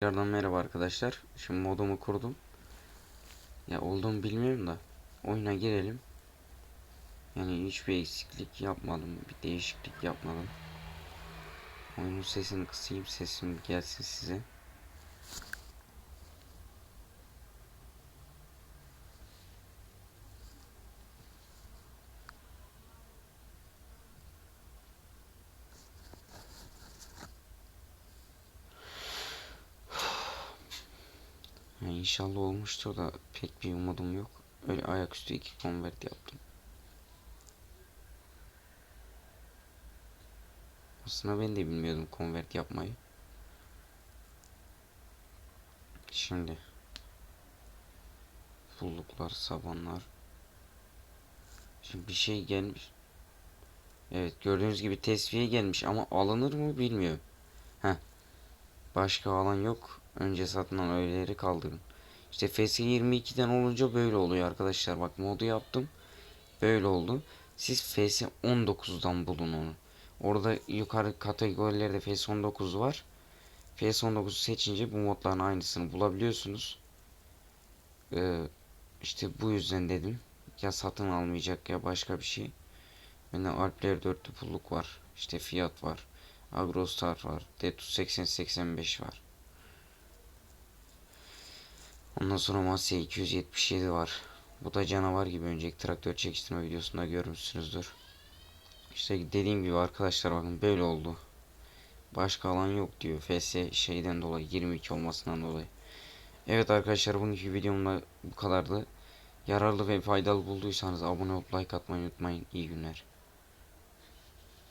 Tekrardan merhaba arkadaşlar. Şimdi modumu kurdum. Ya olduğumu bilmiyorum da oyuna girelim. Yani hiçbir eksiklik yapmadım. Bir değişiklik yapmadım. Oyunun sesini kısayım. Sesim gelsin size. Yani inşallah olmuştur da pek bir umudum yok. Öyle ayaküstü iki convert yaptım. Aslında ben de bilmiyordum convert yapmayı. Şimdi bulluklar, sabanlar. Şimdi bir şey gelmiş. Evet gördüğünüz gibi tesviye gelmiş ama alınır mı bilmiyorum. Heh. Başka alan yok. Önce satılan öğeleri kaldırın. İşte FS 22'den olunca böyle oluyor arkadaşlar. Bak modu yaptım. Böyle oldu. Siz FS 19'dan bulun onu. Orada yukarı kategorilerde FS 19 var. FS 19'u seçince bu modların aynısını bulabiliyorsunuz. Ee, işte bu yüzden dedim. Ya satın almayacak ya başka bir şey. Bende Alpler 4'lü pulluk var. İşte fiyat var. Agrostar var. Detus 8085 var. Ondan sonra Masya 277 var. Bu da canavar gibi önceki traktör çekiştirme videosunda görmüşsünüzdür. İşte dediğim gibi arkadaşlar bakın böyle oldu. Başka alan yok diyor. FS şeyden dolayı 22 olmasından dolayı. Evet arkadaşlar bugünkü videomda bu kadardı. Yararlı ve faydalı bulduysanız abone olup like atmayı unutmayın. İyi günler.